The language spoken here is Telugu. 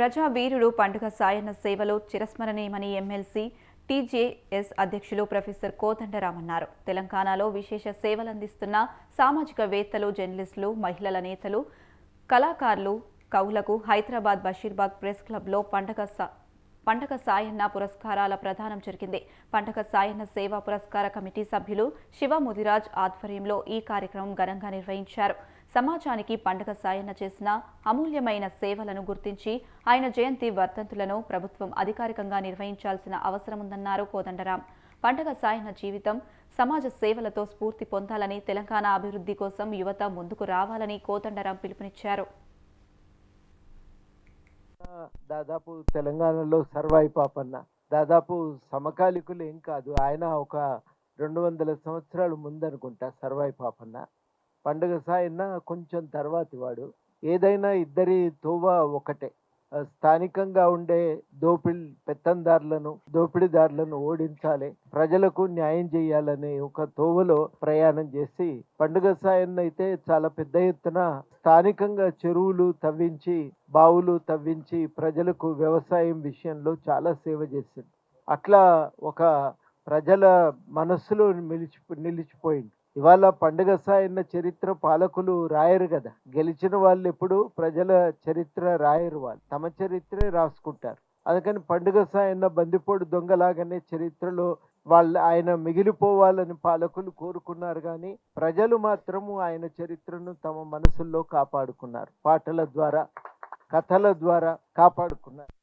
ప్రజా వీరుడు పండుగ సాయన్న సేవలో చిరస్మరణీయమని ఎమ్మెల్సీ టీజేఎస్ అధ్యక్షులు ప్రొఫెసర్ కోదండరాం అన్నారు. తెలంగాణలో విశేష సేవలందిస్తున్న సామాజికవేత్తలు జర్నలిస్టులు మహిళల నేతలు కళాకారులు కవులకు హైదరాబాద్ బషీర్బాగ్ ప్రెస్ క్లబ్లో పండగ పండగ సాయన్న పురస్కారాల ప్రదానం జరిగింది. పండగ సాయన్న సేవా పురస్కార కమిటీ సభ్యులు శివ ముదిరాజ్ ఆధ్వర్యంలో ఈ కార్యక్రమం ఘనంగా నిర్వహించారు. సమాజానికి పండగ సాయన చేసిన అమూల్యమైన సేవలను గుర్తించి ఆయన జయంతి వర్ధంతులను ప్రభుత్వం అధికారికంగా నిర్వహించాల్సిన అవసరముందన్నారు కోదండరాం. పండగ సాయన జీవితం సమాజ సేవలతో స్ఫూర్తి పొందాలని తెలంగాణ అభివృద్ధి కోసం యువత ముందుకు రావాలని కోదండరాం పిలుపునిచ్చారు. దాదాపు తెలంగాణలో సర్వాయి పాపన్న దాదాపు సమకాలికులు ఏం కాదు ఆయన ఒక రెండు వందల సంవత్సరాలు ముందనుకుంటా సర్వాయి పాపన్న పండుగ సాయన్న కొంచెం తర్వాతి వాడు ఏదైనా ఇద్దరి తోవ ఒకటే. స్థానికంగా ఉండే దోపిడి పెత్తందారులను దోపిడీదారులను ఓడించాలి. ప్రజలకు న్యాయం చేయాలనే ఒక తోవలో ప్రయాణం చేసి పండుగ సాయన్న అయితే చాలా పెద్ద ఎత్తున స్థానికంగా చెరువులు తవ్వించి బావులు తవ్వించి ప్రజలకు వ్యవసాయం విషయంలో చాలా సేవ చేసింది అట్లా ఒక ప్రజల మనస్సులో నిలిచి నిలిచిపోయింది ఇవాళ పండుగ సాయన్న చరిత్ర పాలకులు రాయరు కదా. గెలిచిన వాళ్ళు ఎప్పుడు ప్రజల చరిత్ర రాయరు వాళ్ళు. తమ చరిత్రే రాసుకుంటారు. అందుకని పండుగ సాయన్న బందిపోడు దొంగలాగానే చరిత్రలో వాళ్ళ ఆయన మిగిలిపోవాలని పాలకులు కోరుకున్నారు కానీ ప్రజలు మాత్రము ఆయన చరిత్రను తమ మనసుల్లో కాపాడుకున్నారు. పాటల ద్వారా కథల ద్వారా కాపాడుకున్నారు.